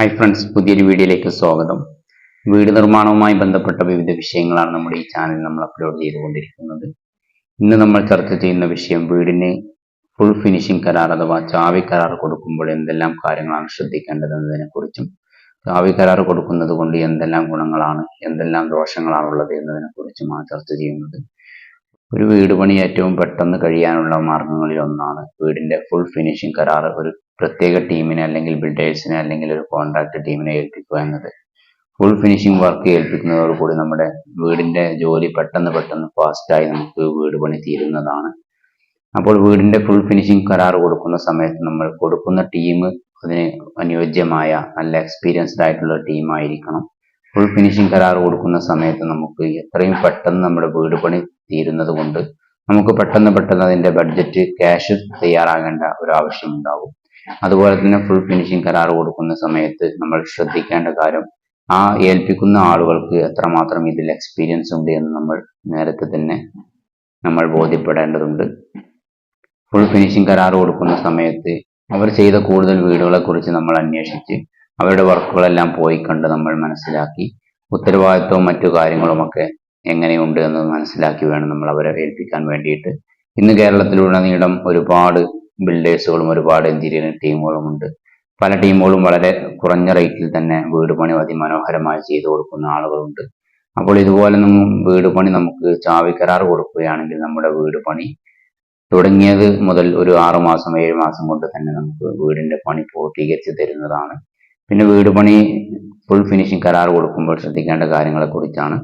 Hi friends പുതിയൊരു വീഡിയോയിലേക്ക് സ്വാഗതം. വീട് നിർമ്മാണവുമായി ബന്ധപ്പെട്ട വിവിധ വിഷയങ്ങളാണ് നമ്മുടെ ഈ ചാനൽ നമ്മൾ അപ്ലോഡ് ചെയ്തുകൊണ്ടിരിക്കുന്നത്. ഇന്ന് നമ്മൾ ചർച്ച ചെയ്യുന്ന വിഷയം വീടിന് ഫുൾ ഫിനിഷിംഗ് കരാർ അഥവാ ചാവി കരാർ കൊടുക്കുമ്പോൾ എന്തെല്ലാം കാര്യങ്ങളാണ് ശ്രദ്ധിക്കേണ്ടതെന്നതിനെ കുറിച്ചും ചാവി കരാർ കൊടുക്കുന്നത് കൊണ്ട് എന്തെല്ലാം ഗുണങ്ങളാണ് എന്തെല്ലാം ദോഷങ്ങളാണുള്ളത് എന്നതിനെ കുറിച്ചുമാണ് ചർച്ച ചെയ്യുന്നത്. ഒരു വീട് പണി ഏറ്റവും പെട്ടെന്ന് കഴിയാനുള്ള മാർഗങ്ങളിൽ ഒന്നാണ് വീടിന്റെ ഫുൾ ഫിനിഷിംഗ് കരാർ ഒരു പ്രത്യേക ടീമിനെ അല്ലെങ്കിൽ ബിൽഡേഴ്സിനെ അല്ലെങ്കിൽ ഒരു കോൺട്രാക്ട് ടീമിനെ ഏൽപ്പിക്കുക എന്നത്. ഫുൾ ഫിനിഷിംഗ് വർക്ക് ഏൽപ്പിക്കുന്നതോടുകൂടി നമ്മുടെ വീടിന്റെ ജോലി പെട്ടെന്ന് പെട്ടെന്ന് ഫാസ്റ്റായി നമുക്ക് വീട് പണി തീരുന്നതാണ്. അപ്പോൾ വീടിന്റെ ഫുൾ ഫിനിഷിംഗ് കരാർ കൊടുക്കുന്ന സമയത്ത് നമ്മൾ കൊടുക്കുന്ന ടീം അതിന് അനുയോജ്യമായ നല്ല എക്സ്പീരിയൻസ്ഡ് ആയിട്ടുള്ള ടീം ആയിരിക്കണം. ഫുൾ ഫിനിഷിംഗ് കരാർ കൊടുക്കുന്ന സമയത്ത് നമുക്ക് എത്രയും പെട്ടെന്ന് നമ്മുടെ വീട് പണി തീരുന്നത് കൊണ്ട് നമുക്ക് പെട്ടെന്ന് പെട്ടെന്ന് അതിന്റെ ബഡ്ജറ്റ് ക്യാഷ് തയ്യാറാകേണ്ട ഒരു ആവശ്യം ഉണ്ടാവും. അതുപോലെ തന്നെ ഫുൾ ഫിനിഷിംഗ് കരാർ കൊടുക്കുന്ന സമയത്ത് നമ്മൾ ശ്രദ്ധിക്കേണ്ട കാര്യം ആ ഏൽപ്പിക്കുന്ന ആളുകൾക്ക് എത്രമാത്രം ഇതിൽ എക്സ്പീരിയൻസ് ഉണ്ട് എന്ന് നമ്മൾ നേരത്തെ തന്നെ നമ്മൾ ബോധ്യപ്പെടേണ്ടതുണ്ട്. ഫുൾ ഫിനിഷിംഗ് കരാർ കൊടുക്കുന്ന സമയത്ത് അവർ ചെയ്ത കൂടുതൽ വീടുകളെ കുറിച്ച് നമ്മൾ അന്വേഷിച്ച് അവരുടെ വർക്കുകളെല്ലാം പോയി കണ്ട് നമ്മൾ മനസ്സിലാക്കി ഉത്തരവാദിത്വവും മറ്റു കാര്യങ്ങളുമൊക്കെ എങ്ങനെയുണ്ട് എന്ന് മനസ്സിലാക്കി വേണം നമ്മൾ അവരെ ഏൽപ്പിക്കാൻ വേണ്ടിയിട്ട്. ഇന്ന് കേരളത്തിലുടനീളം ഒരുപാട് ബിൽഡേഴ്സുകളും ഒരുപാട് എഞ്ചിനീയറിംഗ് ടീമുകളും ഉണ്ട്. പല ടീമുകളും വളരെ കുറഞ്ഞ റേറ്റിൽ തന്നെ വീട് പണി അതിമനോഹരമായി ചെയ്തു കൊടുക്കുന്ന ആളുകളുണ്ട്. അപ്പോൾ ഇതുപോലെ നമ്മൾ വീട് പണി നമുക്ക് ചാവിക്കരാർ കൊടുക്കുകയാണെങ്കിൽ നമ്മുടെ വീട് പണി തുടങ്ങിയത് മുതൽ ഒരു ആറു മാസം ഏഴ് മാസം കൊണ്ട് തന്നെ നമുക്ക് വീടിന്റെ പണി പൂർത്തീകരിച്ച് തരുന്നതാണ്. പിന്നെ വീട് പണി ഫുൾ ഫിനിഷിംഗ് കരാർ കൊടുക്കുമ്പോൾ ശ്രദ്ധിക്കേണ്ട കാര്യങ്ങളെക്കുറിച്ചാണ്.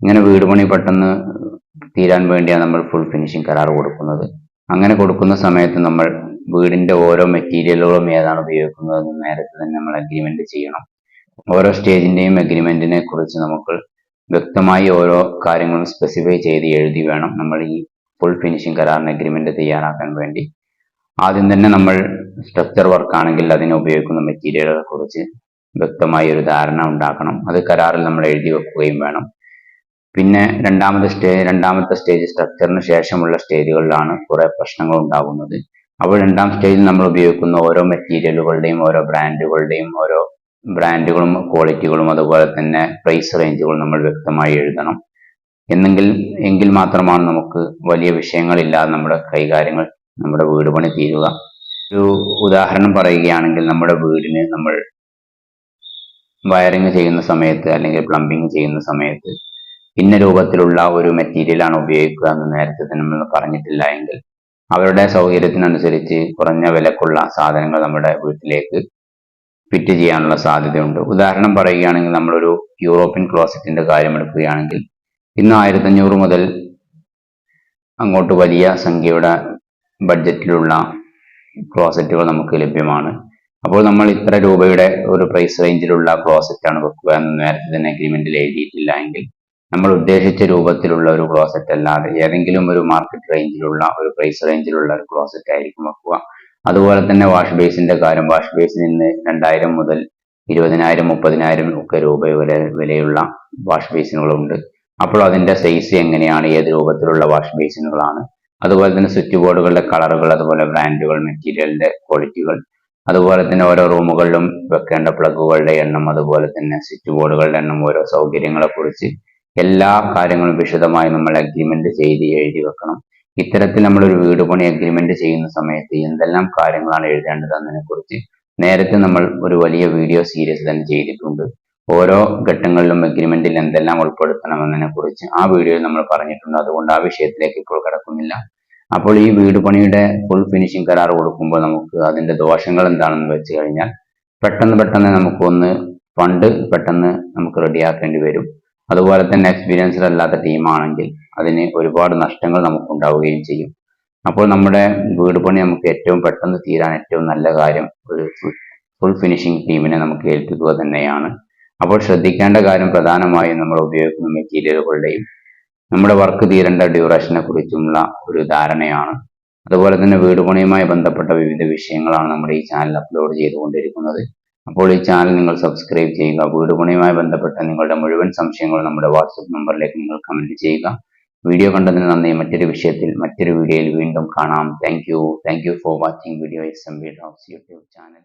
ഇങ്ങനെ വീട് പണി പെട്ടെന്ന് തീരാൻ വേണ്ടിയാണ് നമ്മൾ ഫുൾ ഫിനിഷിംഗ് കരാർ കൊടുക്കുന്നത്. അങ്ങനെ കൊടുക്കുന്ന സമയത്ത് നമ്മൾ വീടിന്റെ ഓരോ മെറ്റീരിയലുകളും ഏതാണ് ഉപയോഗിക്കുന്നത് നേരത്തെ തന്നെ നമ്മൾ അഗ്രിമെന്റ് ചെയ്യണം. ഓരോ സ്റ്റേജിന്റെയും അഗ്രിമെന്റിനെ കുറിച്ച് നമുക്ക് വ്യക്തമായി ഓരോ കാര്യങ്ങളും സ്പെസിഫൈ ചെയ്ത് എഴുതി വേണം നമ്മൾ ഈ ഫുൾ ഫിനിഷിംഗ് കരാറിന് അഗ്രിമെന്റ് തയ്യാറാക്കാൻ വേണ്ടി. ആദ്യം തന്നെ നമ്മൾ സ്ട്രക്ചർ വർക്ക് ആണെങ്കിൽ അതിന് ഉപയോഗിക്കുന്ന മെറ്റീരിയലുകളെ കുറിച്ച് വ്യക്തമായ ഒരു ധാരണ ഉണ്ടാക്കണം. അത് കരാറിൽ നമ്മൾ എഴുതി വെക്കുകയും വേണം. പിന്നെ രണ്ടാമത്തെ സ്റ്റേജ് രണ്ടാമത്തെ സ്റ്റേജ് സ്ട്രക്ചറിന് ശേഷമുള്ള സ്റ്റേജുകളിലാണ് കുറെ പ്രശ്നങ്ങൾ ഉണ്ടാകുന്നത്. അപ്പോൾ രണ്ടാം സ്റ്റേജിൽ നമ്മൾ ഉപയോഗിക്കുന്ന ഓരോ മെറ്റീരിയലുകളുടെയും ഓരോ ബ്രാൻഡുകളുടെയും ഓരോ ബ്രാൻഡുകളും ക്വാളിറ്റികളും അതുപോലെ തന്നെ പ്രൈസ് റേഞ്ചുകളും നമ്മൾ വ്യക്തമായി എഴുതണം. എന്നെങ്കിൽ എങ്കിൽ മാത്രമാണ് നമുക്ക് വലിയ വിഷയങ്ങളില്ലാതെ നമ്മുടെ കൈകാര്യങ്ങൾ നമ്മുടെ വീട് പണി തീരുക. ഒരു ഉദാഹരണം പറയുകയാണെങ്കിൽ നമ്മുടെ വീടിന് നമ്മൾ വയറിങ് ചെയ്യുന്ന സമയത്ത് അല്ലെങ്കിൽ പ്ലംബിങ് ചെയ്യുന്ന സമയത്ത് ഇന്ന രൂപത്തിലുള്ള ഒരു മെറ്റീരിയലാണ് ഉപയോഗിക്കുക എന്ന് നേരത്തെ തന്നെ നമ്മൾ പറഞ്ഞിട്ടില്ല എങ്കിൽ അവരുടെ സൗകര്യത്തിനനുസരിച്ച് കുറഞ്ഞ വിലക്കുള്ള സാധനങ്ങൾ നമ്മുടെ വീട്ടിലേക്ക് ഫിറ്റ് ചെയ്യാനുള്ള സാധ്യതയുണ്ട്. ഉദാഹരണം പറയുകയാണെങ്കിൽ നമ്മളൊരു യൂറോപ്യൻ ക്ലോസറ്റിന്റെ കാര്യം എടുക്കുകയാണെങ്കിൽ ഇന്ന് ആയിരത്തഞ്ഞൂറ് മുതൽ അങ്ങോട്ട് വലിയ സംഖ്യയുടെ ബഡ്ജറ്റിലുള്ള ക്ലോസറ്റുകൾ നമുക്ക് ലഭ്യമാണ്. അപ്പോൾ നമ്മൾ ഇത്ര രൂപയുടെ ഒരു പ്രൈസ് റേഞ്ചിലുള്ള ക്ലോസറ്റ് ആണ് വെക്കുക എന്ന് നേരത്തെ തന്നെ അഗ്രിമെന്റിൽ എഴുതിയിട്ടില്ല എങ്കിൽ നമ്മൾ ഉദ്ദേശിച്ച രൂപത്തിലുള്ള ഒരു ക്ലോസറ്റ് അല്ലാതെ ഏതെങ്കിലും ഒരു മാർക്കറ്റ് റേഞ്ചിലുള്ള ഒരു പ്രൈസ് റേഞ്ചിലുള്ള ഒരു ക്ലോസറ്റ് ആയിരിക്കും വെക്കുക. അതുപോലെ തന്നെ വാഷ് ബേസിന്റെ കാര്യം വാഷ് ബേസിൽ നിന്ന് രണ്ടായിരം മുതൽ ഇരുപതിനായിരം മുപ്പതിനായിരം ഒക്കെ രൂപ വരെ വിലയുള്ള വാഷ് ബേസിനുകളുണ്ട് അപ്പോൾ അതിന്റെ സൈസ് എങ്ങനെയാണ്? ഏത് രൂപത്തിലുള്ള വാഷ് ബേസിനുകളാണ് അതുപോലെ തന്നെ സ്വിച്ച് ബോർഡുകളുടെ കളറുകൾ അതുപോലെ ബ്രാൻഡുകൾ മെറ്റീരിയലിന്റെ ക്വാളിറ്റികൾ അതുപോലെ തന്നെ ഓരോ റൂമുകളിലും വെക്കേണ്ട പ്ലഗുകളുടെ എണ്ണം അതുപോലെ തന്നെ സ്വിച്ച് ബോർഡുകളുടെ എണ്ണം ഓരോ സൗകര്യങ്ങളെ കുറിച്ച് എല്ലാ കാര്യങ്ങളും വിശദമായി നമ്മൾ അഗ്രിമെന്റ് ചെയ്ത് എഴുതി വെക്കണം. ഇത്തരത്തിൽ നമ്മൾ ഒരു വീട് പണി അഗ്രിമെന്റ് ചെയ്യുന്ന സമയത്ത് എന്തെല്ലാം കാര്യങ്ങളാണ് എഴുതേണ്ടത് എന്നതിനെ കുറിച്ച് നേരത്തെ നമ്മൾ ഒരു വലിയ വീഡിയോ സീരീസ് തന്നെ ചെയ്തിട്ടുണ്ട്. ഓരോ ഘട്ടങ്ങളിലും അഗ്രിമെന്റിൽ എന്തെല്ലാം ഉൾപ്പെടുത്തണം എന്നതിനെ കുറിച്ച് ആ വീഡിയോയിൽ നമ്മൾ പറഞ്ഞിട്ടുണ്ട്. അതുകൊണ്ട് ആ വിഷയത്തിലേക്ക് ഇപ്പോൾ കിടക്കുന്നില്ല. അപ്പോൾ ഈ വീട് പണിയുടെ ഫുൾ ഫിനിഷിംഗ് കരാർ കൊടുക്കുമ്പോൾ നമുക്ക് അതിന്റെ ദോഷങ്ങൾ എന്താണെന്ന് വെച്ച് കഴിഞ്ഞാൽ പെട്ടെന്ന് പെട്ടെന്ന് നമുക്കൊന്ന് ഫണ്ട് പെട്ടെന്ന് നമുക്ക് റെഡിയാക്കേണ്ടി വരും. അതുപോലെ തന്നെ എക്സ്പീരിയൻസ്ഡ് അല്ലാത്ത ടീമാണെങ്കിൽ അതിന് ഒരുപാട് നഷ്ടങ്ങൾ നമുക്ക് ഉണ്ടാവുകയും ചെയ്യും. അപ്പോൾ നമ്മുടെ വീട് പണി നമുക്ക് ഏറ്റവും പെട്ടെന്ന് തീരാൻ ഏറ്റവും നല്ല കാര്യം ഒരു ഫുൾ ഫിനിഷിംഗ് ടീമിനെ നമുക്ക് ഏൽപ്പിക്കുക തന്നെയാണ്. അപ്പോൾ ശ്രദ്ധിക്കേണ്ട കാര്യം പ്രധാനമായും നമ്മൾ ഉപയോഗിക്കുന്ന മെറ്റീരിയലുകളുടെയും നമ്മുടെ വർക്ക് തീരേണ്ട ഡ്യൂറേഷനെ കുറിച്ചുമുള്ള ഒരു ധാരണയാണ്. അതുപോലെ തന്നെ വീട് പണിയുമായി ബന്ധപ്പെട്ട വിവിധ വിഷയങ്ങളാണ് നമ്മുടെ ഈ ചാനൽ അപ്ലോഡ് ചെയ്തുകൊണ്ടിരിക്കുന്നത്. അപ്പോൾ ഈ ചാനൽ നിങ്ങൾ സബ്സ്ക്രൈബ് ചെയ്യുക വീട് പണിയുമായി ബന്ധപ്പെട്ട നിങ്ങളുടെ മുഴുവൻ സംശയങ്ങളും നമ്മുടെ വാട്സപ്പ് നമ്പറിലേക്ക് നിങ്ങൾ കമന്റ് ചെയ്യുക. വീഡിയോ കണ്ടതിന് നന്ദി. മറ്റൊരു വിഷയത്തിൽ മറ്റൊരു വീഡിയോയിൽ വീണ്ടും കാണാം. Thank you for watching video S M B docs YouTube channel